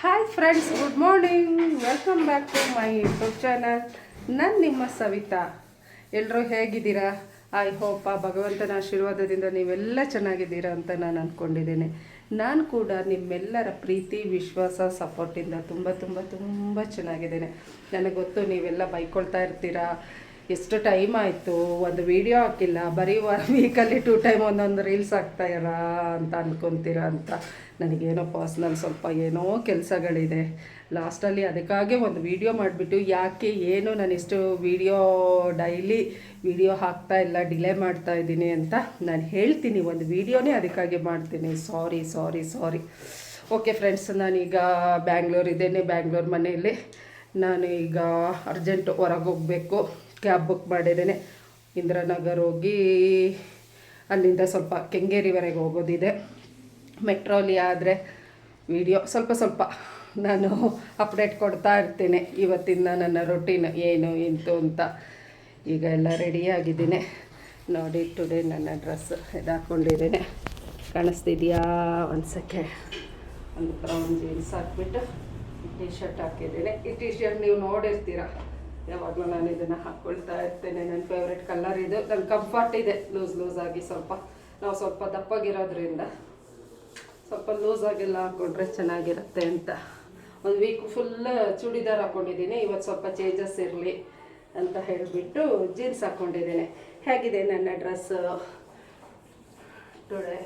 Hi friends good morning welcome back to my YouTube channel ನಾನು ನಿಮ್ಮ ಸವಿತಾ. ಎಲ್ಲರೂ ಹೇಗಿದ್ದೀರಾ? ಐ ಹೋಪ್ ಆ ಭಗವಂತನ ಆಶೀರ್ವಾದದಿಂದ ನೀವೆಲ್ಲ ಚೆನ್ನಾಗಿದ್ದೀರಾ ಅಂತ ನಾನು ಅಂದ್ಕೊಂಡಿದ್ದೇನೆ ನಾನು ಕೂಡ ನಿಮ್ಮೆಲ್ಲರ ಪ್ರೀತಿ, ವಿಶ್ವಾಸ ಸಪೋರ್ಟಿಂದ ತುಂಬ ತುಂಬ ತುಂಬ ಚೆನ್ನಾಗಿದ್ದೇನೆ. ನನಗೆ ಗೊತ್ತು ನೀವೆಲ್ಲ ಬೈಕೊಳ್ತಾ ಇರ್ತೀರಾ? ಎಷ್ಟು ಟೈಮ್ ಆಯಿತು? ಒಂದು ವಿಡಿಯೋ ಹಾಕಿಲ್ಲ. ಬರೀ ಒನ್ ವೀಕಲ್ಲಿ ಟೂ ಟೈಮ್ ಒಂದೊಂದು ರೀಲ್ಸ್ ಹಾಕ್ತಾಯಿರ ಅಂತ ಅಂದ್ಕೊತೀರ ಅಂತ. ನನಗೇನೋ ಪರ್ಸ್ನಲ್ ಸ್ವಲ್ಪ ಏನೋ ಕೆಲಸಗಳಿದೆ. ಲಾಸ್ಟಲ್ಲಿ ಅದಕ್ಕಾಗಿ ಒಂದು ವಿಡಿಯೋ ಮಾಡಿಬಿಟ್ಟು ಯಾಕೆ ಏನು ನಾನು ಇಷ್ಟು ವಿಡಿಯೋ ಡೈಲಿ ವಿಡಿಯೋ ಹಾಕ್ತಾ ಇಲ್ಲ ಡಿಲೇ ಮಾಡ್ತಾ ಇದ್ದೀನಿ ಅಂತ ನಾನು ಹೇಳ್ತೀನಿ. ಒಂದು ವಿಡಿಯೋನೇ ಅದಕ್ಕಾಗಿ ಮಾಡ್ತೀನಿ. ಸಾರಿ ಸಾರಿ ಸಾರಿ ಓಕೆ ಫ್ರೆಂಡ್ಸ್ ನಾನೀಗ ಬ್ಯಾಂಗ್ಳೂರ್ ಇದ್ದೇನೆ. ಬ್ಯಾಂಗ್ಳೂರ್ ಮನೆಯಲ್ಲಿ. ನಾನು ಈಗ ಅರ್ಜೆಂಟ್ ಹೊರಗೆ ಹೋಗಬೇಕು. ಕ್ಯಾಬ್ ಬುಕ್ ಮಾಡಿದ್ದೇನೆ. ಇಂದಿರಾನಗರ್ ಹೋಗಿ ಅಲ್ಲಿಂದ ಸ್ವಲ್ಪ ಕೆಂಗೇರಿವರೆಗೆ ಹೋಗೋದಿದೆ. ಮೆಟ್ರೋಲಿ ಆದರೆ ವಿಡಿಯೋ ಸ್ವಲ್ಪ ಸ್ವಲ್ಪ ನಾನು ಅಪ್ಡೇಟ್ ಕೊಡ್ತಾ ಇರ್ತೀನಿ. ಇವತ್ತಿನ ನನ್ನ ರೊಟೀನ್ ಏನು ಇಂತು ಅಂತ. ಈಗ ಎಲ್ಲ ರೆಡಿಯಾಗಿದ್ದೀನಿ ನೋಡಿ ಟುಡೇ ನನ್ನ ಡ್ರೆಸ್ ಇದು ಹಾಕ್ಕೊಂಡಿದ್ದೇನೆ ಕಾಣಿಸ್ತಿದೆಯಾ? ಒಂದು ಒಂದು ಬ್ರೌನ್ ಜೀನ್ಸ್ ಹಾಕ್ಬಿಟ್ಟು ಟಿ ಶರ್ಟ್ ಹಾಕಿದ್ದೀನಿ. ಈ ಟಿ ಶರ್ಟ್ ನೀವು ನೋಡಿರ್ತೀರ? ಯಾವಾಗಲೂ ನಾನು ಇದನ್ನು ಹಾಕ್ಕೊಳ್ತಾ ಇರ್ತೇನೆ. ನನ್ನ ಫೇವ್ರೆಟ್ ಕಲರ್ ಇದು. ನನ್ನ ಕಂಫರ್ಟ್ ಇದೆ. ಲೂಸ್ ಲೂಸ್ ಆಗಿ ಸ್ವಲ್ಪ. ನಾವು ಸ್ವಲ್ಪ ದಪ್ಪಾಗಿರೋದ್ರಿಂದ ಸ್ವಲ್ಪ ಲೂಸ್ ಆಗೆಲ್ಲ ಹಾಕ್ಕೊಂಡ್ರೆ ಚೆನ್ನಾಗಿರುತ್ತೆ ಅಂತ. ಒಂದು ವೀಕ್ ಫುಲ್ ಚೂಡಿದಾರ್ ಹಾಕ್ಕೊಂಡಿದ್ದೀನಿ ಇವತ್ತು ಸ್ವಲ್ಪ ಚೇಂಜಸ್ ಇರಲಿ ಅಂತ ಹೇಳಿಬಿಟ್ಟು ಜೀನ್ಸ್ ಹಾಕ್ಕೊಂಡಿದ್ದೇನೆ ಹೇಗಿದೆ ನನ್ನ ಡ್ರೆಸ್ಸು ಟುಡೆ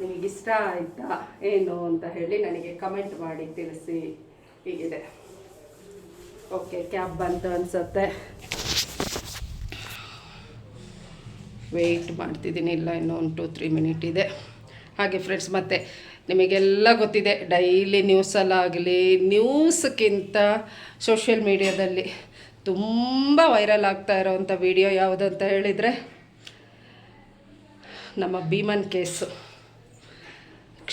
ನಿಮಗಿಷ್ಟ ಆಯಿತಾ? ಏನು ಅಂತ ಹೇಳಿ ನನಗೆ ಕಮೆಂಟ್ ಮಾಡಿ ತಿಳಿಸಿ. ಹೀಗಿದೆ. ಓಕೆ, ಕ್ಯಾಬ್ ಬಂತು ಅನ್ಸುತ್ತೆ. ವೆಯ್ಟ್ ಮಾಡ್ತಿದ್ದೀನಿ, ಇಲ್ಲ, ಇನ್ನೂ ಒಂದು ಟು ತ್ರೀ ಮಿನಿಟ್ ಇದೆ. ಹಾಗೆ ಫ್ರೆಂಡ್ಸ್ ಮತ್ತೆ ನಿಮಗೆಲ್ಲ ಗೊತ್ತಿದೆ ಡೈಲಿ ನ್ಯೂಸಲ್ಲಾಗಲಿ ನ್ಯೂಸ್ಗಿಂತ ಸೋಷಿಯಲ್ ಮೀಡಿಯಾದಲ್ಲಿ ತುಂಬ ವೈರಲ್ ಆಗ್ತಾ ಇರೋವಂಥ ವಿಡಿಯೋ ಯಾವುದು ಅಂತ ಹೇಳಿದರೆ, ನಮ್ಮ ಭೀಮನ್ ಕೇಸು.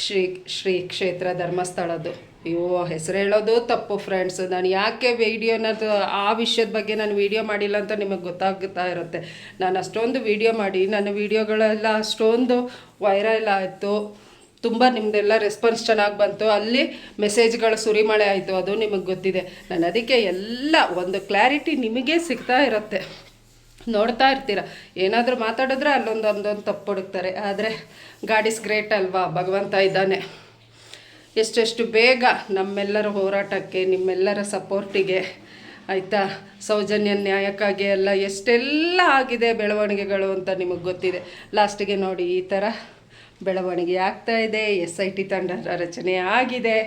ಶ್ರೀ ಶ್ರೀ ಕ್ಷೇತ್ರ ಧರ್ಮಸ್ಥಳದ್ದು. ಅಯ್ಯೋ, ಹೆಸರು ಹೇಳೋದು ತಪ್ಪು ಫ್ರೆಂಡ್ಸ್ ನಾನು ಯಾಕೆ ವೀಡಿಯೋನ ಆ ವಿಷಯದ ಬಗ್ಗೆ ನಾನು ವೀಡಿಯೋ ಮಾಡಿಲ್ಲ ಅಂತ ನಿಮಗೆ ಗೊತ್ತಾಗ್ತಾ ಇರುತ್ತೆ. ನಾನು ಅಷ್ಟೊಂದು ವೀಡಿಯೋ ಮಾಡಿ, ನನ್ನ ವೀಡಿಯೋಗಳೆಲ್ಲ ಅಷ್ಟೊಂದು ವೈರಲ್ ಆಯಿತು. ತುಂಬ ನಿಮ್ಮದೆಲ್ಲ ರೆಸ್ಪಾನ್ಸ್ ಚೆನ್ನಾಗಿ ಬಂತು. ಅಲ್ಲಿ ಮೆಸೇಜ್ಗಳು ಸುರಿಮಳೆ ಆಯಿತು, ಅದು ನಿಮಗೆ ಗೊತ್ತಿದೆ. ನಾನು ಅದಕ್ಕೆ ಎಲ್ಲ ಒಂದು ಕ್ಲಾರಿಟಿ ನಿಮಗೆ ಸಿಗ್ತಾ ಇರುತ್ತೆ. ನೋಡ್ತಾ ಇರ್ತೀರ. ಏನಾದರೂ ಮಾತಾಡಿದ್ರೆ ಅಲ್ಲೊಂದು ಒಂದೊಂದು ತಪ್ಪು ಹುಡುಕ್ತಾರೆ ಆದರೆ ಗಾಡಿಸ್ ಗ್ರೇಟ್ ಅಲ್ವಾ? ಭಗವಂತ ಇದ್ದಾನೆ. ಎಷ್ಟೆಷ್ಟು ಬೇಗ ನಮ್ಮೆಲ್ಲರ ಹೋರಾಟಕ್ಕೆ, ನಿಮ್ಮೆಲ್ಲರ ಸಪೋರ್ಟಿಗೆ, ಆಯಿತಾ? ಸೌಜನ್ಯ ನ್ಯಾಯಕ್ಕಾಗಿ ಎಲ್ಲ ಎಷ್ಟೆಲ್ಲ ಆಗಿದೆ ಬೆಳವಣಿಗೆಗಳು ಅಂತ ನಿಮಗೆ ಗೊತ್ತಿದೆ. ಲಾಸ್ಟಿಗೆ ನೋಡಿ, ಈ ಥರ ಬೆಳವಣಿಗೆ ಆಗ್ತಾ ಇದೆ, ಎಸ್ ಐ ಟಿ ತಂಡ ರಚನೆ ಆಗಿದೆ.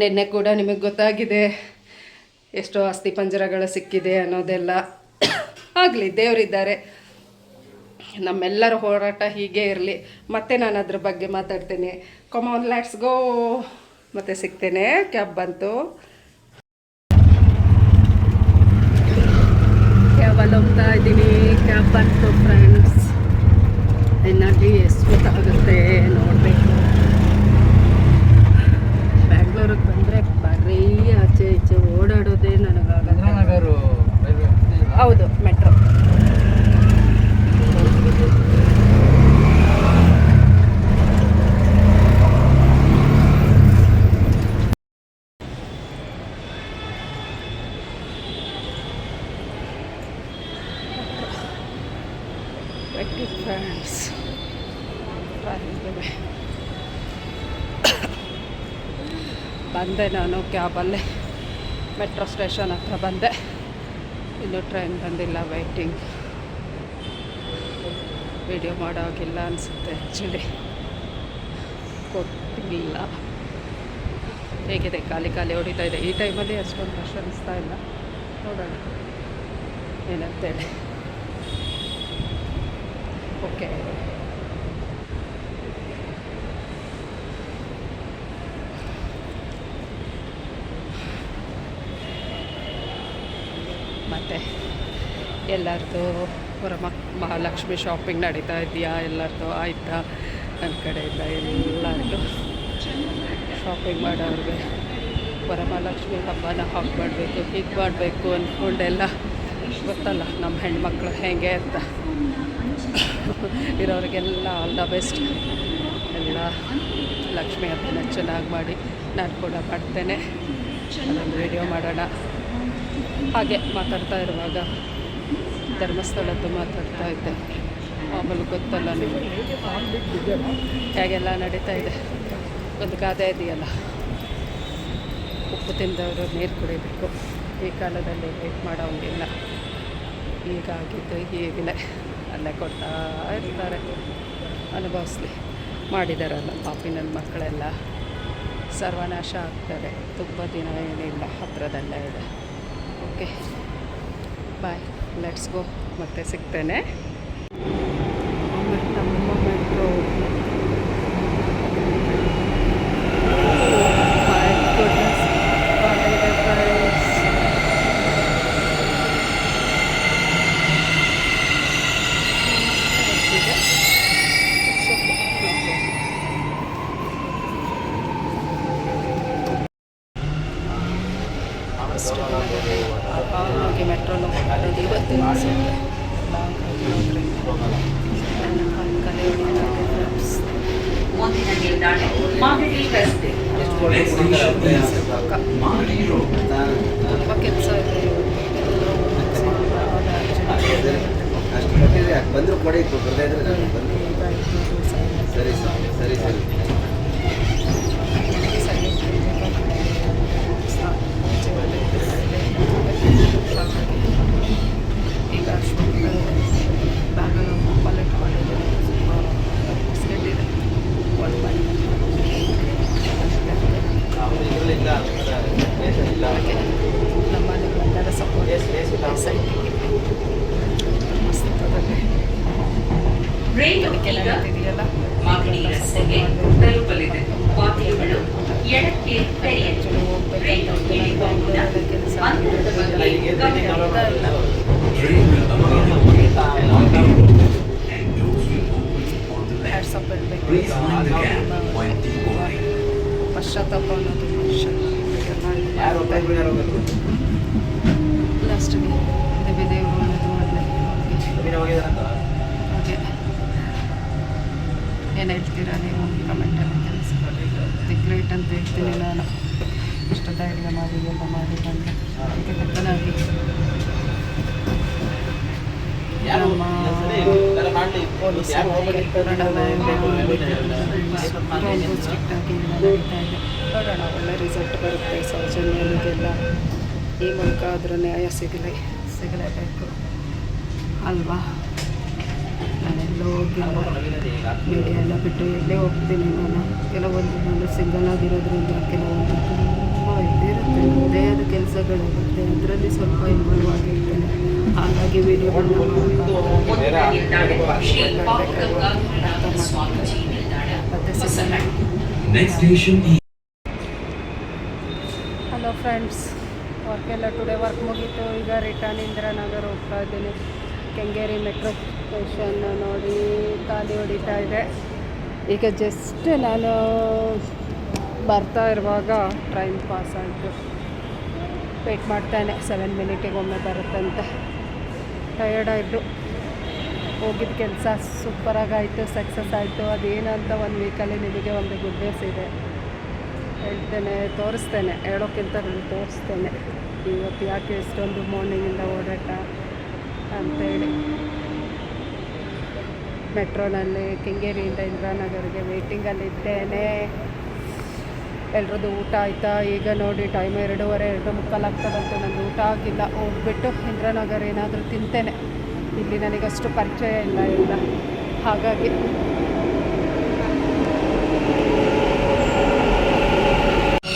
ನಿನ್ನೆ ಕೂಡ ನಿಮಗೆ ಗೊತ್ತಾಗಿದೆ, ಎಷ್ಟೋ ಆಸ್ತಿ ಪಂಜರಗಳು ಸಿಕ್ಕಿದೆ ಅನ್ನೋದೆಲ್ಲ. ಆಗಲಿ, ದೇವರಿದ್ದಾರೆ. ನಮ್ಮೆಲ್ಲರ ಹೋರಾಟ ಹೀಗೆ ಇರಲಿ. ಮತ್ತೆ ನಾನು ಅದ್ರ ಬಗ್ಗೆ ಮಾತಾಡ್ತೇನೆ. ಕಮಾನ್ ಲೆಟ್ಸ್ ಗೋ ಮತ್ತೆ ಸಿಗ್ತೇನೆ. ಕ್ಯಾಬ್ ಬಂತು. ಕ್ಯಾಬಲ್ಲಿ ಹೋಗ್ತಾ ಇದ್ದೀನಿ. ಕ್ಯಾಬ್ ಬಂತು ಫ್ರೆಂಡ್ಸ್ ಇನ್ನಾಗಿ ಎಷ್ಟು ಗೊತ್ತಾಗುತ್ತೆ ನೋಡಬೇಕು. ಬ್ಯಾಂಗ್ಳೂರಿಗೆ ಬಂದರೆ ಬರೀ ಆಚೆ ಈಚೆ ಓಡಾಡೋದೇ ನನಗಾಗಲ್ಲ. ಹೌದು ಹೌದು ಫ್ರೆಂಡ್ಸ್ ಬಂದೆ ನಾನು ಕ್ಯಾಬಲ್ಲೇ. ಮೆಟ್ರೋ ಸ್ಟೇಷನ್ ಹತ್ರ ಬಂದೆ. ಇನ್ನೂ ಟ್ರೈನ್ ಬಂದಿಲ್ಲ ವೆಯ್ಟಿಂಗ್ ವಿಡಿಯೋ ಮಾಡೋಕ್ಕಿಲ್ಲ ಅನಿಸುತ್ತೆ ಆ್ಯಕ್ಚುಲಿ ಕೊಟ್ಟಿಲ್ಲ. ಹೇಗಿದೆ, ಖಾಲಿ ಖಾಲಿ ಹೊಡಿತಾ ಇದೆ. ಈ ಟೈಮಲ್ಲಿ ಅಷ್ಟೊಂದು ರಶ್ ಅನಿಸ್ತಾ ಇಲ್ಲ. ನೋಡೋಣ. ಏನಂತೇಳಿ. ಓಕೆ ಮತ್ತು ಎಲ್ಲರದು ವರಮ ಮಹಾಲಕ್ಷ್ಮಿ ಶಾಪಿಂಗ್ ನಡೀತಾ ಇದೆಯಾ? ಎಲ್ಲರದು ಆಯ್ತಾ? ನನ್ನ ಕಡೆಯಿಂದ ಎಲ್ಲರದು ಶಾಪಿಂಗ್ ಮಾಡೋರಿಗೆ ವರಮಹಾಲಕ್ಷ್ಮಿ ಹಬ್ಬನ ಹಾಕಿ ಮಾಡಬೇಕು ಹೀಗೆ ಮಾಡಬೇಕು ಅಂದ್ಕೊಂಡೆಲ್ಲ ಗೊತ್ತಲ್ಲ ನಮ್ಮ ಹೆಣ್ಮಕ್ಳು ಹೇಗೆ ಅಂತ. ಇರೋರಿಗೆಲ್ಲ ಆಲ್ ದ ಬೆಸ್ಟ್ ಎಲ್ಲ ಲಕ್ಷ್ಮಿ ಹಬ್ಬನ ಚೆನ್ನಾಗಿ ಮಾಡಿ ನಾನು ಕೂಡ ಮಾಡ್ತೇನೆ. ಚೆನ್ನಾಗಿ ವಿಡಿಯೋ ಮಾಡೋಣ. ಹಾಗೆ ಮಾತಾಡ್ತಾ ಇರುವಾಗ ಧರ್ಮಸ್ಥಳದ್ದು ಮಾತಾಡ್ತಾ ಇದ್ದೆ. ಆಮೇಲೆ ಗೊತ್ತಲ್ಲ ನಿಮಗೆ. ಹೇಗೆಲ್ಲ ನಡೀತಾ ಇದೆ? ಒಂದು ಗಾದೆ ಇದೆಯಲ್ಲ? ಉಪ್ಪು ತಿಂದವರು ನೀರು ಕುಡಿಬೇಕು. ಈ ಕಾಲದಲ್ಲಿ ವೇಟ್ ಮಾಡೋಂಗಿಲ್ಲ ಈಗಾಗಿದ್ದು ಹೀಗಲೇ ಅಲ್ಲೇ ಕೊಡ್ತಾ ಇರ್ತಾರೆ. ಅನುಭವಿಸ್ಲಿ. ಮಾಡಿದಾರಲ್ಲ ಪಾಪಿ ನನ್ನ ಮಕ್ಕಳೆಲ್ಲ. ಸರ್ವನಾಶ ಆಗ್ತಾರೆ. ತುಂಬ ದಿನ ಏನಿಲ್ಲ, ಹತ್ರದಲ್ಲೇ ಇದೆ. ಓಕೆ ಬಾಯ್ ಲೆಟ್ಸ್ ಗೋ ಮತ್ತೆ ಸಿಗ್ತೇನೆ ನಮ್ಮ ಮೆಟ್ರೋ My goodness, ಕಾಲಿದೆ friends. ಇದೆ. It's okay. Okay. ಅಷ್ಟು ದಿನದಲ್ಲಿ ಆರಾಮಾಗಿ ಮೆಟ್ರೋನು ಹೋಗೋದು ಇವತ್ತಿನ ಅನ್ಸುತ್ತೆ ಲಾಂಗ್ ಆಗಿ ಹೋದ್ರೆ ನನ್ನ ಕಲೆ ಹೊಡಿತಾ ಇದೆ friends. ಮುಂದಿನ ನಿಲ್ದಾಣ ಮಾಗಡಿ ರಸ್ತೆ ತುಂಬ ಕೆಲಸ ಇದೆ ಬಂದ್ರು ಕೊಡಿ ಬರ್ತಾ ಇದ್ರೆ ನಾನು ಬಂದು. ಸರಿ ಸರಿ ಸರಿ ಸರಿ ಈಗ ಬ್ಯಾಗನ್ನು ಪಲೆಟ್ ಮಾಡಿದೆ ಬಿಸ್ಕೆಟ್ ಇದೆ ಒಂದು ಬೈ ಇದರಲ್ಲಿಲ್ಲ ಇಲ್ಲ ನಮ್ಮ ಮನೆಗಳೆಲ್ಲರ ಸಪೋರ್ಟ್ Yes, yes, ಇಲ್ಲ. ಮಸ್ತದಲ್ಲಿ ರೈಲು ಅದಕ್ಕೆ ಈಗ ನಡೀತಿದೆಯಲ್ಲ ಮಾಗಡಿ ರಸ್ತೆಗೆ ತಲುಪಲಿದೆ ವಾಹನಗಳು ಎಡಕ್ಕೆ ತೆರೆಯಲಿವೆ ರೈಲು ಇಳಿಯುವ ಮುನ್ನ ಅಂತರದ ಬಗ್ಗೆ ಗಮನ ಹ್ಯಾಟ್ಸಪ್ ಇರಬೇಕು Please mind the gap when deboarding. ಪಶ್ಚಾತ್ತಾಪ ಅನ್ನೋದು ಮನುಷ್ಯ ಯಾರು ಒಬ್ಬರು ಯಾರು ಹೋಗ್ಬೇಕು ಲಾಸ್ಟಿಗೆ ದೇವಿ ದೇವರು ಅನ್ನೋದು ಮಾಡಲಿ ಅಭಿನವ್ ಹೋಗಿದಾರಂತ ಹಾಗೆ ಏನು ಹೇಳ್ತೀರಾ ನೀವು ಕಮೆಂಟಲ್ಲಿ ತಿಳಿಸ್ಕೊಳ್ಳಿ ದಿ ಗ್ರೇಟ್ ಅಂತ ಹೇಳ್ತೀನಿ ನಾನು ಇಷ್ಟು ಧೈರ್ಯ ಮಾಡಿ ಎಲ್ಲ ಮಾಡಿ ಬಂದೆ ಅದಕ್ಕೆ ತಕ್ಕನಾಗಿ ಯಾರು ನಮ್ಮ ಎಲ್ಲ ಸ್ಟ್ರಿಕ್ಟಾಗಿ ನಡೀತಾ ಇದೆ ನೋಡೋಣ ಒಳ್ಳೆ ರಿಸಲ್ಟ್ ಬರುತ್ತೆ ಸೌಜನ್ಯನಿಗೆಲ್ಲ ಈ ಮೂಲಕ ಆದರೂ ನ್ಯಾಯ ಸಿಗಲಿ ಸಿಗಲೇಬೇಕು ಅಲ್ವಾ ನಾನೆಲ್ಲೋ ಹೋಗಿಲ್ಲ ಮೀಡಿಯಾ ಎಲ್ಲ ಬಿಟ್ಟು ಎಲ್ಲೇ ಹೋಗ್ತೀನಿ ನಾನು. ಕೆಲವೊಂದು ನಾನು ಸಿಂಗಲ್ ಆಗಿರೋದ್ರಿಂದ ಕೆಲವೊಂದು ತುಂಬ ಹೃದಯದ ಕೆಲಸಗಳಿರುತ್ತೆ ಅದರಲ್ಲಿ ಸ್ವಲ್ಪ ಇನ್ವಾಲ್ವ್ ಆಗಿರ್ತೇನೆ. ಹಾಗಾಗಿ ಹಲೋ ಫ್ರೆಂಡ್ಸ್ ವರ್ಕ್ ಎಲ್ಲ ಟುಡೇ ವರ್ಕ್ ಮುಗೀತು. ಈಗ ರಿಟರ್ನ್ ಇಂದಿರಾನಗರ್ ಹೋಗ್ತಾ ಇದ್ದೀನಿ. ಕೆಂಗೇರಿ ಮೆಟ್ರೋ ಸ್ಟೇಷನ್ ನೋಡಿ ಖಾಲಿ ಹೊಡಿತಾ ಇದೆ. ಈಗ ಜಸ್ಟ್ ನಾನು ಬರ್ತಾ ಇರುವಾಗ ಟ್ರೈನ್ ಪಾಸ್ ಆಯಿತು. ವೆಯ್ಟ್ ಮಾಡ್ತಾನೆ. ಸೆವೆನ್ ಮಿನಿಟಿಗೆ ಒಮ್ಮೆ ಬರುತ್ತಂತೆ. ಟಯರ್ಡ್ ಆಯಿತು ಹೋಗಿದ್ದ ಕೆಲಸ ಸೂಪರಾಗಾಯಿತು ಸಕ್ಸಸ್ ಆಯಿತು. ಅದೇನಂತ ಒಂದು ವೀಕಲ್ಲಿ ನಿಮಗೆ ಒಂದು ಗುಡ್ ನ್ಯೂಸ್ ಇದೆ. ಹೇಳ್ತೇನೆ, ತೋರಿಸ್ತೇನೆ. ಹೇಳೋಕ್ಕಿಂತ ನಾನು ತೋರಿಸ್ತೇನೆ. ಇವತ್ತು ಯಾಕೆ ಇಷ್ಟೊಂದು ಮಾರ್ನಿಂಗಿಂದ ಓಡಾಟ ಅಂತೇಳಿ ಮೆಟ್ರೋನಲ್ಲಿ ಕೆಂಗೇರಿಯಿಂದ ಇಂದಿರಾನಗರ್ಗೆ ವೇಟಿಂಗಲ್ಲಿದ್ದೇನೆ ಎಲ್ರದ್ದು ಊಟ ಆಯಿತಾ? ಈಗ ನೋಡಿ ಟೈಮ್ ಎರಡೂವರೆ, ಎರಡು ಮುಕ್ಕಾಲು ಆಗ್ತದಂತ ನನಗೆ ಊಟ ಆಗಿಲ್ಲ. ಹೋಗ್ಬಿಟ್ಟು ಇಂದ್ರನಗರ್ ಏನಾದರೂ ತಿಂತೇನೆ. ಇಲ್ಲಿ ನನಗಷ್ಟು ಪರಿಚಯ ಇಲ್ಲ ಇಲ್ಲ ಹಾಗಾಗಿ.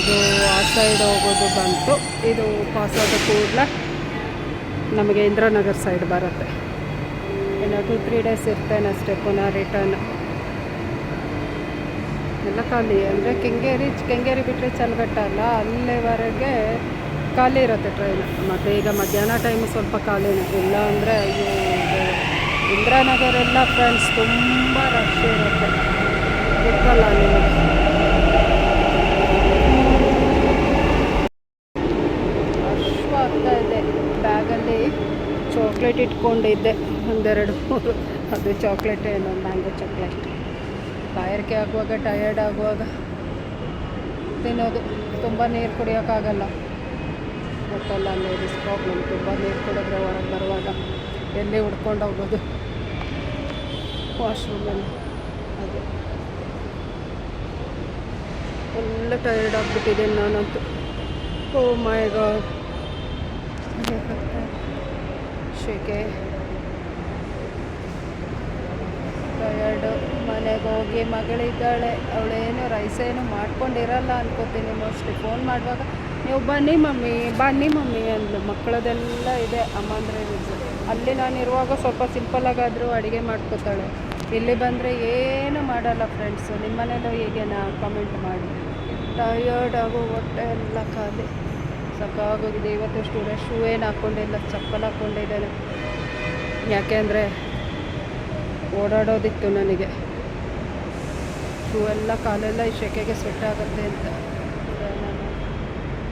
ಇದು ಆ ಸೈಡ್ ಹೋಗೋದು ಬಂತು. ಇದು ಪಾಸ್ ಆದ ಕೂಡಲೇ ನಮಗೆ ಇಂದ್ರನಗರ್ ಸೈಡ್ ಬರುತ್ತೆ. ಇನ್ನು ಟು ತ್ರೀ ಡೇಸ್ ಇರ್ತೇನೆ ಅಷ್ಟೇ ಪುನಃ ರಿಟರ್ನ್ ಎಲ್ಲ ಖಾಲಿ ಅಂದರೆ ಕೆಂಗೇರಿ ಕೆಂಗೇರಿ ಬಿಟ್ಟರೆ ಚಲ್ಗಟ್ಟ ಅಲ್ಲ, ಅಲ್ಲಿವರೆಗೆ ಖಾಲಿ ಇರುತ್ತೆ ಟ್ರೈನ್ ಮತ್ತು ಈಗ ಮಧ್ಯಾಹ್ನ ಟೈಮು ಸ್ವಲ್ಪ ಖಾಲಿನೇ ಇಲ್ಲ ಅಂದರೆ ಇಂದಿರಾನಗರ ಎಲ್ಲ ಫ್ರೆಂಡ್ಸ್ ತುಂಬ ರಶ್ ಇರುತ್ತೆ. ಗೊತ್ತಲ್ಲ ಅಶ್ವ ಆಗ್ತಾ ಇದೆ. ಬ್ಯಾಗಲ್ಲಿ ಚಾಕ್ಲೇಟ್ ಇಟ್ಕೊಂಡಿದ್ದೆ. ಒಂದೆರಡು. ಮೂರು ಅದು ಚಾಕ್ಲೇಟ್ ಏನೋ ಮ್ಯಾಂಗೋ ಚಾಕ್ಲೇಟ್ ಬಾಯಾರಿಕೆ ಆಗುವಾಗ ಟಯರ್ಡ್ ಆಗುವಾಗ ತಿನ್ನೋದು ತುಂಬ ನೀರು ಕುಡಿಯೋಕ್ಕಾಗಲ್ಲ. ಗೊತ್ತಲ್ಲ ಲೇಡೀಸ್ ಪ್ರಾಬ್ಲಮ್ ತುಂಬ ನೀರು ಕುಡಿದ್ರೆ ಹೊರಗೆ ಬರುವಾಗ ಎಲ್ಲಿ ಹುಡ್ಕೊಂಡು ಹೋಗೋದು? ವಾಶ್ರೂಮಲ್ಲಿ ಅದು ಫುಲ್ ಟಯರ್ಡ್ ಆಗಿಬಿಟ್ಟಿದ್ದೀನಿ ನಾನಂತೂ. ಓ ಮೈ ಗಾಡ್ ಶೇಕೆ. ಟಯರ್ಡು ಮನೆಗೆ ಹೋಗಿ ಮಗಳಿದ್ದಾಳೆ ಅವಳೇನು ರೈಸೇನು ಮಾಡ್ಕೊಂಡಿರಲ್ಲ ಅನ್ಕೋತೀನಿ. ಮೋಸ್ಟ್ಲಿ ಫೋನ್ ಮಾಡುವಾಗ, ನೀವು ಬನ್ನಿ ಮಮ್ಮಿ ಬನ್ನಿ ಮಮ್ಮಿ ಅಂದ್ಲು. ಮಕ್ಕಳದೆಲ್ಲ ಇದೆ. ಅಮ್ಮಂದ್ರೆ ಅಲ್ಲಿ ನಾನು ಇರುವಾಗ ಸ್ವಲ್ಪ ಸಿಂಪಲ್ಲಾಗಾದರೂ ಅಡುಗೆ ಮಾಡ್ಕೋತಾಳೆ. ಇಲ್ಲಿ ಬಂದರೆ ಏನು ಮಾಡಲ್ಲ ಫ್ರೆಂಡ್ಸು ನಿಮ್ಮ ಮನೇಲೂ ಹೀಗೇನಾ ಕಮೆಂಟ್ ಮಾಡಿ. ಟಯರ್ಡ್ ಆಗೋ ಹೊಟ್ಟೆ ಎಲ್ಲ ಖಾಲಿ. ಸಾಕಾಗೋಗಿದೆ ಇವತ್ತು ಸ್ಟೂಡೆಂಟ್ ಶೂ ಏನು ಹಾಕ್ಕೊಂಡಿಲ್ಲ ಚಪ್ಪಲ್ ಹಾಕ್ಕೊಂಡಿದ್ದೇನೆ ಯಾಕೆ ಅಂದರೆ ಓಡಾಡೋದಿತ್ತು ನನಗೆ. ಶೂ ಎಲ್ಲ ಕಾಲೆಲ್ಲ ಈ ಶೆಕೆಗೆ ಸ್ವೆಟ್ ಆಗುತ್ತೆ ಅಂತ.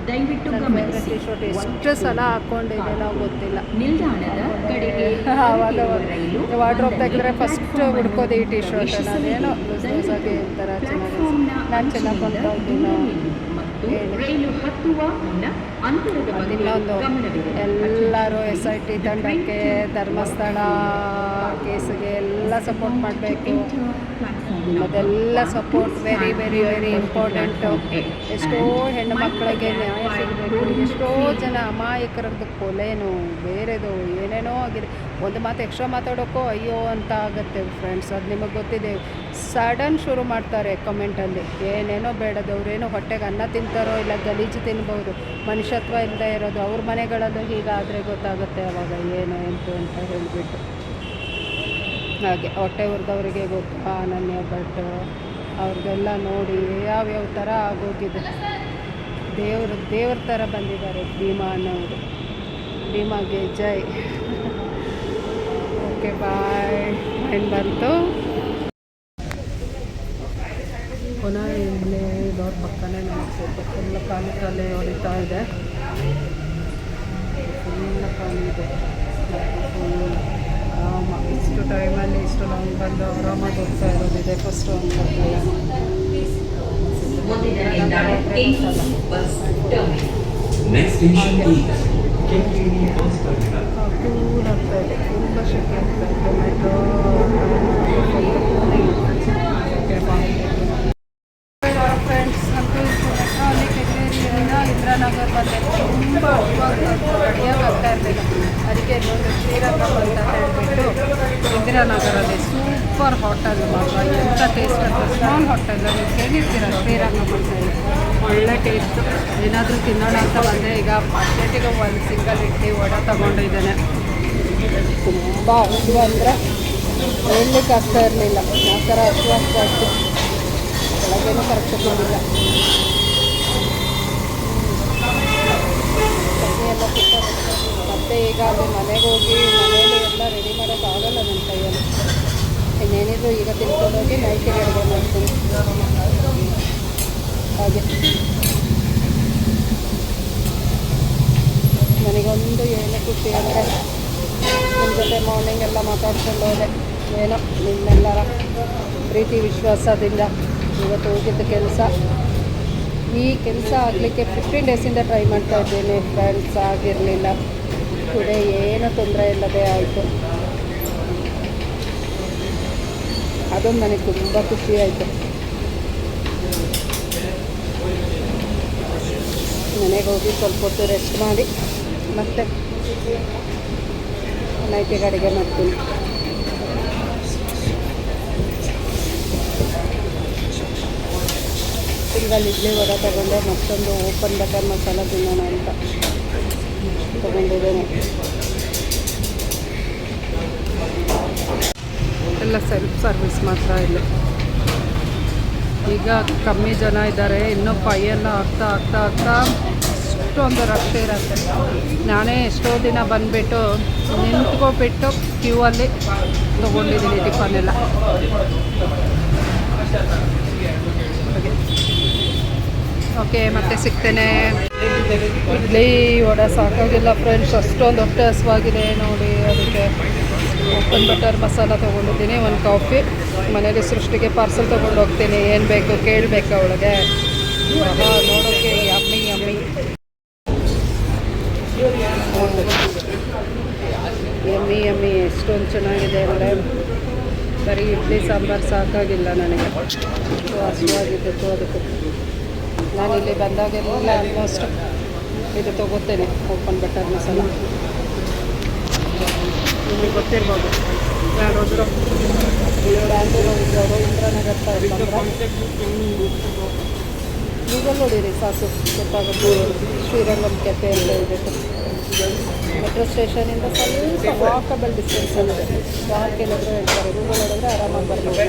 ದಯವಿಟ್ಟು ಗಮನಿಸಿ. ಫೇವ್ರೆಟ್ ಟಿ ಶರ್ಟ್ ಎಷ್ಟು ಸಲ ಹಾಕ್ಕೊಂಡಿದ್ದೆ ನಾವು ಗೊತ್ತಿಲ್ಲ. ನಿಲ್ದಾಣದ ಕಡೆಗೆ ಆವಾಗ ರೈಲು ವಾರ್ಡ್ರೋಬ್ ತೆಗೆದ್ರೆ ಫಸ್ಟ್ ಹುಡ್ಕೋದೆ ಈ ಟಿ ಶರ್ಟ್ ನಾನೇನೋ. ಲೂಸ್ ಆಗಿ ಒಂಥರ ಚೆನ್ನಾಗಿ ನಾನು ಚೆನ್ನಾಗಿ ನಿಲ್ಲಿ ಮತ್ತು. ರೈಲು ಹತ್ತುವ ಮುನ್ನ ಇನ್ನೊಂದು ಎಲ್ಲರೂ ಎಸ್ ಐ ಟಿ ತಂಡಕ್ಕೆ ಧರ್ಮಸ್ಥಳ ಕೇಸಿಗೆ ಎಲ್ಲ ಸಪೋರ್ಟ್ ಮಾಡಬೇಕು. ಅದೆಲ್ಲ support very very very important ಎಷ್ಟೋ ಹೆಣ್ಣು ಮಕ್ಕಳಿಗೆ ನ್ಯಾಯ ಸಿಗಬೇಕು. ಎಷ್ಟೋ ಜನ ಅಮಾಯಕರದ್ದು ಕೊಲೆನೋ ಬೇರೆದು ಏನೇನೋ ಆಗಿದೆ. ಒಂದು ಮಾತು ಎಕ್ಸ್ಟ್ರಾ ಮಾತಾಡೋಕ್ಕೋ ಅಯ್ಯೋ ಅಂತ ಆಗುತ್ತೆ ಫ್ರೆಂಡ್ಸ್ ಅದು ನಿಮಗೆ ಗೊತ್ತಿದೆ. ಸಡನ್ ಶುರು ಮಾಡ್ತಾರೆ ಕಮೆಂಟಲ್ಲಿ ಏನೇನೋ ಬೇಡದವ್ರೇನೋ ಹೊಟ್ಟೆಗೆ ಅನ್ನ ತಿಂತಾರೋ ಇಲ್ಲ ಗಲೀಜು ತಿನ್ಬೋದು. ಮನುಷ್ಯತ್ವ ಇಲ್ಲದೆ ಇರೋದು. ಅವ್ರ ಮನೆಗಳಲ್ಲೂ ಹೀಗಾದರೆ ಗೊತ್ತಾಗುತ್ತೆ ಅವಾಗ ಏನು, ಎಂತು ಅಂತ ಹೇಳಿಬಿಟ್ಟು. ಹಾಗೆ ಹೊಟ್ಟೆ ಉರಿದವರಿಗೆ ಗೊತ್ತು ಅನನ್ಯ ಭಟ್, ಅವ್ರಿಗೆಲ್ಲ ನೋಡಿ ಯಾವ್ಯಾವ ಥರ ಆಗೋಗಿದೆ. ದೇವ್ರ ದೇವ್ರ ಥರ ಬಂದಿದ್ದಾರೆ ಭೀಮಾ ಅನ್ನೋರು ಭೀಮಾಗೆ ಜೈ. ಓಕೆ, ಬಾಯ್. ಏನು ಬಂತು. ಪುನಃ ಇಲ್ಲಿ ಇದ್ದವ್ರ ಪಕ್ಕನೇ ನನಗೆ ಸ್ವಲ್ಪ ಫುಲ್ ಖಾಲಿ ಖಾಲಿ ಹೊಡಿತಾ ಇದೆ ಫುಲ್ ಖಾಲಿ ಇದೆ ಫುಲ್ ಆರಾಮ ಇಷ್ಟು ಟೈಮಲ್ಲಿ ಇಷ್ಟು ಲಾಂಗ್ ಬಂದು ಆರಾಮಾಗಿ ಹೋಗ್ತಾ ಇರೋದಿದೆ ಫಸ್ಟು ಅಂತ ಮುಂದಿನ ನಿಲ್ದಾಣ Kengeri bus terminal Next station is Kenkiri Bus Terminal. Cool ಆಗ್ತಾ ಇದೆ ತುಂಬ ಶೆಕೆ ಆಗ್ತಾ ಇದೆ ಮೆಟ್ರೋ ಫ್ರೆಂಡ್ಸ್ ಅಂತೂ ಅಲ್ಲಿ ಕೆಂಗೇರಿಯಿಂದ ಇಂದ್ರಾನಗರ್ ಬಂದೆ ತುಂಬ ನಡೆಯೋಕ್ಕಾಗ್ತಾ ಇರಲಿಲ್ಲ ಅದಕ್ಕೆ ಇನ್ನೊಂದು ಶ್ರೀರಂಗಂ ಅಂತ ಹೇಳ್ಬಿಟ್ಟು ಇಂದಿರಾನಗರಲ್ಲಿ ಸೂಪರ್ ಹೋಟೆಲ್ ಮಾತ್ರ ಎಂಥ ಟೇಸ್ಟ್ ಅಂತ ಸ್ಮಾಲ್ ಹೋಟೆಲ್ ನೀವು ಕೇಳಿರ್ತೀರ ಶ್ರೀರಂಗಂ ಅಂತ ಹೇಳಿ ಒಳ್ಳೆ ಟೇಸ್ಟು ಏನಾದರೂ ತಿನ್ನೋಣ ಅಂತ ಬಂದೆ ಈಗ ಪ್ಲೇಟಿಗೆ ಒಂದು ಸಿಂಗಲ್ ಇಡ್ಲಿ ವಡೆ ತೊಗೊಂಡಿದ್ದೇನೆ ತುಂಬ ಹಬ್ಬ ಅಂದರೆ ಹೇಳಲಿಕ್ಕೆ ಆಗ್ತಾ ಇರಲಿಲ್ಲ. ಆ ಥರ ಹಸಿವು ಆಗ್ತಾ ಇತ್ತು ಬೆಳಗ್ಗೆನೂ ಕರೆಕ್ಟ್ ಚಟ್ನಿ ಎಲ್ಲ ಸಿಕ್ಕ ಮತ್ತೆ ಈಗ ಅದು ಮನೆಗೆ ಹೋಗಿ ಮನೆಯಲ್ಲಿ ಎಲ್ಲ ರೆಡಿ ಮಾಡೋಕ್ಕಾಗಲ್ಲ ನನ್ನ ಕೈಯಲ್ಲಿ. ಇನ್ನೇನಿದ್ರು ಈಗ ತಿಳ್ಕೊಂಡೋಗಿ ನೈಟಿಗೆ ಅಡುಗೆ ಮಾಡ್ತೀನಿ. ಹಾಗೆ. ನನಗೊಂದು ಏನು ಖುಷಿ ಅಂದರೆ ನಿಮ್ಮ ಜೊತೆ ಮಾರ್ನಿಂಗ್ ಎಲ್ಲ ಮಾತಾಡ್ಕೊಂಡು ಹೋದೆ. ಏನೋ ನಿಮ್ಮೆಲ್ಲರ ಪ್ರೀತಿ, ವಿಶ್ವಾಸದಿಂದ ಇವತ್ತು ಹೋಗಿದ್ದ ಕೆಲಸ. ಈ ಕೆಲಸ ಆಗಲಿಕ್ಕೆ ಫಿಫ್ಟೀನ್ ಡೇಸಿಂದ ಟ್ರೈ ಮಾಡ್ತಾ ಇದ್ದೇನೆ. ಫ್ರೆಂಡ್ಸ್ ಆಗಿರಲಿಲ್ಲ. ಟುಡೇ ಏನೂ ತೊಂದರೆ ಇಲ್ಲದೆ ಆಯಿತು. ಅದೊಂದು ನನಗೆ ತುಂಬ ಖುಷಿ ಆಯಿತು. ಮನೆಗೆ ಹೋಗಿ ಸ್ವಲ್ಪ ಹೊತ್ತು ರೆಸ್ಟ್ ಮಾಡಿ ಮತ್ತೆ ನೈಟಿಗೆ ಅಡುಗೆ ಮಾಡ್ತೀನಿ. ಸಿಂಗಲ್ ಇಡ್ಲಿ ವಡೆ ತಗೊಂಡೆ, ಮತ್ತೊಂದು ಓಪನ್ ಬಟರ್ ಮಸಾಲ ತಿನ್ನೋಣ ಅಂತ ತಗೊಂಡಿದ್ದೇನೆ. ಎಲ್ಲ ಸೆಲ್ಫ್ ಸರ್ವಿಸ್ ಮಾತ್ರ ಇಲ್ಲಿ. ಈಗ ಕಮ್ಮಿ ಜನ ಇದ್ದಾರೆ, ಇನ್ನೂ ಪೈ ಎಲ್ಲ ಆಗ್ತಾ ಆಗ್ತಾ ಆಗ್ತಾ ಅಷ್ಟೊಂದು ರಶ್ ಇರುತ್ತೆ. ನಾನೇ ಎಷ್ಟೋ ದಿನ ಬಂದುಬಿಟ್ಟು ನಿಂತ್ಕೊಬಿಟ್ಟು ಕ್ಯೂ ಅಲ್ಲಿ ತೊಗೊಂಡಿದ್ದೀನಿ ಟಿಫನ್ ಎಲ್ಲ. ಓಕೆ ಮತ್ತೆ ಸಿಗ್ತೇನೆ. ಇಡ್ಲಿ, ವಡೆ, ಸಾಕಾಗಿಲ್ಲ ಫ್ರೆಂಡ್ಸ್ ಅಷ್ಟೊಂದು ಹಸುವಾಗಿದೆ ನೋಡಿ, ಅದಕ್ಕೆ ಓಪನ್ ಬಟರ್ ಮಸಾಲ ತೊಗೊಂಡಿದ್ದೀನಿ, ಒಂದು ಕಾಫಿ ಮನೇಲಿ ಸೃಷ್ಟಿಗೆ ಪಾರ್ಸಲ್ ತೊಗೊಂಡು ಹೋಗ್ತೀನಿ, ಏನು ಬೇಕು ಕೇಳಬೇಕು ಅವಳಿಗೆ. ನೋಡೋಕ್ಕೆ ಯಮ್ಮಿ ಯಮ್ಮಿ ಯಮ್ಮಿ ಎಮ್ಮಿ ಎಷ್ಟೊಂದು ಚೆನ್ನಾಗಿದೆ ಅಂದರೆ ಬರೀ ಇಡ್ಲಿ ಸಾಂಬಾರು ಸಾಕಾಗಿಲ್ಲ ನನಗೆ. ಹಸುವಾಗಿದ್ದಕ್ಕೂ ಅದಕ್ಕೂ ನಾನಿಲ್ಲಿ ಬಂದಾಗೆಲ್ಲ ಆಲ್ಮೋಸ್ಟ್ ಇದು ತೊಗೋತೇನೆ ಓಪನ್ ಬಟರ್ ಮಸಾಲ. ನಿಮಗೆ ಗೊತ್ತಿರ್ಬೋದು. ನಾನು ಬ್ಯಾಂಗ್ಳೂರು ಹೋಗಿದ್ದವರು ಇಂದ್ರಾನಗರ್ ಸೈಡ್ ಬಂದರೆ ಗೂಗಲ್ ನೋಡಿರಿ ಸಾಕು, ಗೊತ್ತಾಗುತ್ತೆ. ಶ್ರೀರಂಗಂ ಕೆಫೆ ಅಂತ ಹೇಳ್ಬಿಟ್ಟು ಮೆಟ್ರೋ ಸ್ಟೇಷನಿಂದ ಸ್ವಲ್ಪ ವಾಕಬಲ್ ಡಿಸ್ಟೆನ್ಸ್ ಅಂದರೆ ವಾಕ್ ಏನಾದರೂ ಹೇಳ್ತಾರೆ ಗೂಗಲ್ ನೋಡಿದ್ರೆ ಆರಾಮಾಗಿ ಬರ್ಬೋದು.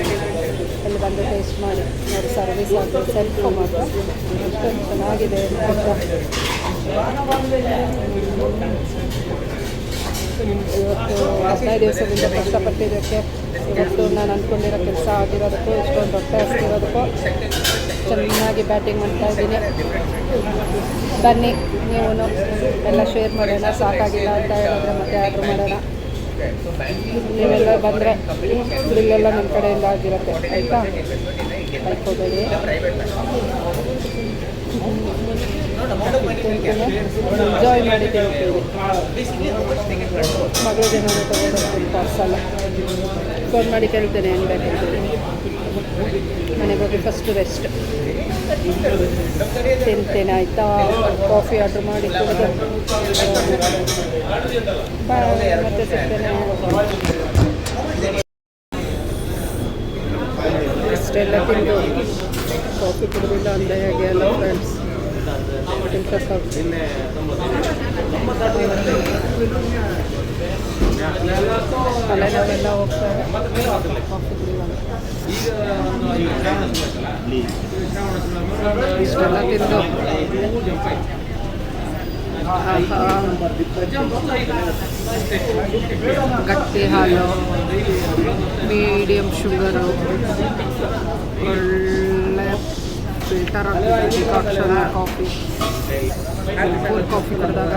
ಅಲ್ಲಿ ಬಂದು ಟೇಸ್ಟ್ ಮಾಡಿ, ನೋಡಿ ಸರ್ವಿಸ್ ಆಗಿ ಸೆಲ್ಫ್ ಮಾತ್ರ ಎಷ್ಟೊಂದು ಚೆನ್ನಾಗಿದೆ ಇವತ್ತು ಹದಿನೈದು ದಿವಸದಿಂದ ಕಷ್ಟಪಟ್ಟಿದ್ದಕ್ಕೆ, ಇವತ್ತು ನಾನು ಅಂದ್ಕೊಂಡಿರೋ ಕೆಲಸ ಆಗಿರೋದಕ್ಕೂ ಇಷ್ಟೊಂದು ಹೊಟ್ಟೆ ಹಸ್ತಿರೋದಕ್ಕೂ ಚೆನ್ನಾಗಿ ಬ್ಯಾಟಿಂಗ್ ಮಾಡ್ತಾ ಇದ್ದೀನಿ. ಬನ್ನಿ, ನೀವು ಎಲ್ಲ ಶೇರ್ ಮಾಡೋಣ, ಸಾಕಾಗಿಲ್ಲ ಅಂತ ಹೇಳಿದ್ರೆ ಮತ್ತೆ ಆರ್ಡ್ರ್ ಮಾಡೋಣ. ನೀವೆಲ್ಲ ಬಂದರೆ ಬಿಲ್ಲೆಲ್ಲ ನಮ್ಮ ಕಡೆಯಿಂದ ಆಗಿರುತ್ತೆ, ಆಯಿತಾ? ಕಳ್ಕೊಬೇಡಿ ಎಂಜಾಯ್ ಮಾಡಿ ಮಗಳಿಗೆ ನಾನು ತಗೊಂಡು ಪಾರ್ಸಲ್ಲ ಫೋನ್ ಮಾಡಿ ಕೇಳ್ತೇನೆ, ಏನು ಬೇಕಂತ ಮನೆಗೆ ಹೋಗಿ ಫಸ್ಟ್ ರೆಸ್ಟ್ ತಿಂತೇನೆ, ಆಯಿತಾ? ಕಾಫಿ ಆರ್ಡ್ರ್ ಮಾಡಿ ಕುಡಿದು. ಮತ್ತೆ ಸಿಗ್ತೇನೆ. ಇಷ್ಟೆಲ್ಲ ತಿಂದು ಕಾಫಿ ಕುಡಿದಿಲ್ಲ ಅಂದ ಹೇಗೆ ಅಲ್ಲ ಫ್ರೆಂಡ್ಸ್ ತಲೆನೋವೆಲ್ಲ ಹೋಗ್ತಾರೆ. ಗಟ್ಟಿ ಹಾಲು ಮೀಡಿಯಮ್ ಶುಗರು ಒಳ್ಳೆ filter decoction coffee Full coffee ಕುಡಿದಾಗ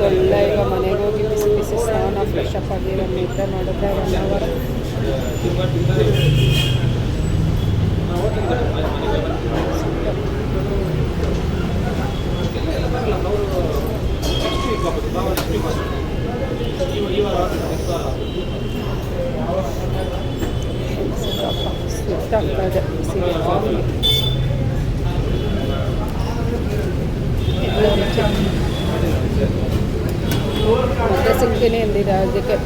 ಒಳ್ಳೆ ಈಗ ಮನೆಗೆ ಹೋಗಿ ಬಿಸಿ ಬಿಸಿ ಸ್ನಾನ ಫ್ರೆಶ್ ಅಪ್ ಆಗಿ ಒಂದು ನಿದ್ದೆ ಮಾಡಿದ್ರೆ ಒನ್ ಅವರ್ ಸ್ವಿಫ್ಟ್ ಆಗ್ತಾ ಇದೆ ಮತ್ತೆ ಸಿಗ್ತೀನಿ ಎಂದಿದೆ ಅದಕ್ಕೆ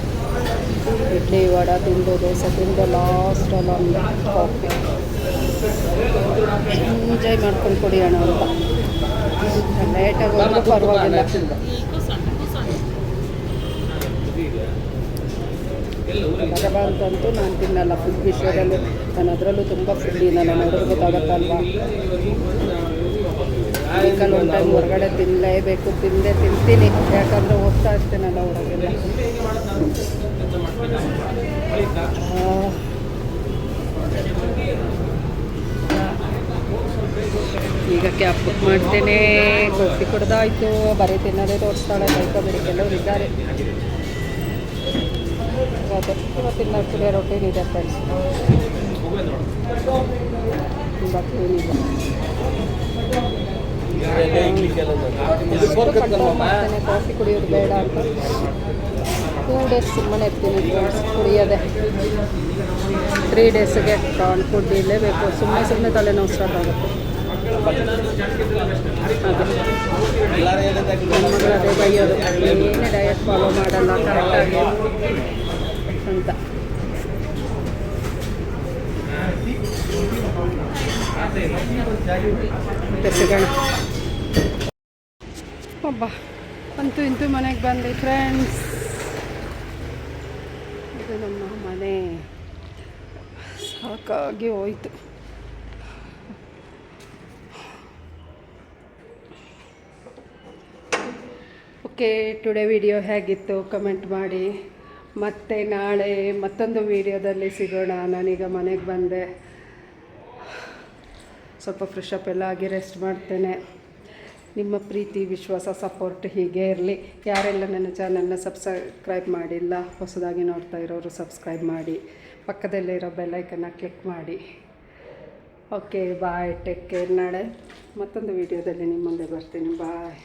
ಇಡ್ಲಿ ವಡ ತಿಂದು ದೋಸೆ ತಿಂದು ಲಾಸ್ಟ್ ಅಲ್ಲ ಕಾಫಿ ಎಂಜಾಯ್ ಮಾಡ್ಕೊಂಡು ಕುಡಿಯೋಣ ಅಂತ. ಲೇಟಾಗಿ ಹೋದ್ರೂ ಪರವಾಗಿಲ್ಲ ಬರಬಾರ್ದಂತೂ ನಾನು ತಿನ್ನಲ್ಲ ಫುಡ್ ವಿಷಯದಲ್ಲೂ ನಾನು ಅದರಲ್ಲೂ ತುಂಬ ಫುಡ್ಡಿ ನಾನು ನೋಡೋದು ಗೊತ್ತಾಗತ್ತಲ್ವಾ ವೀಕಲ್ಲಿ ಒಂದು ಟೈಮ್ ಹೊರಗಡೆ ತಿನ್ನಲೇಬೇಕು ತಿಂದೇ ತಿಂತೀನಿ. ಯಾಕಂದರೆ ಹೋಗ್ತಾ ಇರ್ತೇನಲ್ಲ ಹೊರಗೆಲ್ಲ ಆ, ಈಗ ಕ್ಯಾಬ್ ಬುಕ್ ಮಾಡ್ತೇನೆ. ಗೊತ್ತಿ ಕುಡ್ದಾಯ್ತು. ಬರೀ ತಿನ್ನೋದೇ ತೋರಿಸ್ತಾಳೆ. ಬೈಕೋಬೇಡಿ ಕೆಲವರು ಇದ್ದಾರೆ. ಅದೇ ಇವತ್ತಿನ ರೊಟೀನ್ ಇದೆ ಫ್ರೆಂಡ್ಸ್ ತುಂಬ ಕ್ಲೀನ್ ಇದೆ ಎಷ್ಟು ಕಂಟ್ರೋಲ್ ಮಾಡ್ತೇನೆ ಕಾಫಿ ಕುಡಿಯೋದು ಬೇಡ ಅಂತ ಟೂ ಡೇಸ್ ಸುಮ್ಮನೆ ಇರ್ತೀನಿ ಫ್ರೆಂಡ್ಸ್ ಕುಡಿಯೋದೆ ತ್ರೀ ಡೇಸ್ಗೆ ಕಾರ್ನ್ ಫುಡ್ ಇರಲೇಬೇಕು ಸುಮ್ಮನೆ ಸುಮ್ಮನೆ ತಲೆನೋವು ಸ್ಟಾರ್ಟ್ ಆಗುತ್ತೆ ಅದೇ ಬೈಯೋದು ಏನೇ ಡಯಟ್ ಫಾಲೋ ಮಾಡಲ್ಲ ಕರೆಕ್ಟಾಗಿ ಅಂತ ಮತ್ತೆ ಒಬ್ಬ ಅಂತೂ ಇಂತೂ ಮನೆಗೆ ಬಂದೆ ಫ್ರೆಂಡ್ಸ್ ಇದು ನಮ್ಮ ಮನೆ. ಸಾಕಾಗಿ ಹೋಯ್ತು. ಓಕೆ ಟುಡೇ ವಿಡಿಯೋ ಹೇಗಿತ್ತು? ಕಮೆಂಟ್ ಮಾಡಿ. ಮತ್ತೆ ನಾಳೆ ಮತ್ತೊಂದು ವಿಡಿಯೋದಲ್ಲಿ ಸಿಗೋಣ. ನಾನೀಗ ಮನೆಗೆ ಬಂದೆ. ಸ್ವಲ್ಪ ಫ್ರೆಶ್ ಅಪ್ ಎಲ್ಲ ಆಗಿ ರೆಸ್ಟ್ ಮಾಡ್ತೇನೆ. ನಿಮ್ಮ ಪ್ರೀತಿ, ವಿಶ್ವಾಸ ಸಪೋರ್ಟ್ ಹೀಗೆ ಇರಲಿ. ಯಾರೆಲ್ಲ ನನ್ನ ಚಾನಲ್ನ ಸಬ್ಸ್ಕ್ರೈಬ್ ಮಾಡಿಲ್ಲ, ಹೊಸದಾಗಿ ನೋಡ್ತಾ ಇರೋರು ಸಬ್ಸ್ಕ್ರೈಬ್ ಮಾಡಿ. ಪಕ್ಕದಲ್ಲೇ ಇರೋ ಬೆಲ್ಲೈಕನ್ನ ಕ್ಲಿಕ್ ಮಾಡಿ. ಓಕೆ ಬಾಯ್ ಟೇಕ್ ಕೇರ್ ನಾಳೆ. ಮತ್ತೊಂದು ವಿಡಿಯೋದಲ್ಲಿ ನಿಮ್ಮ ಮುಂದೆ ಬರ್ತೀನಿ. ಬಾಯ್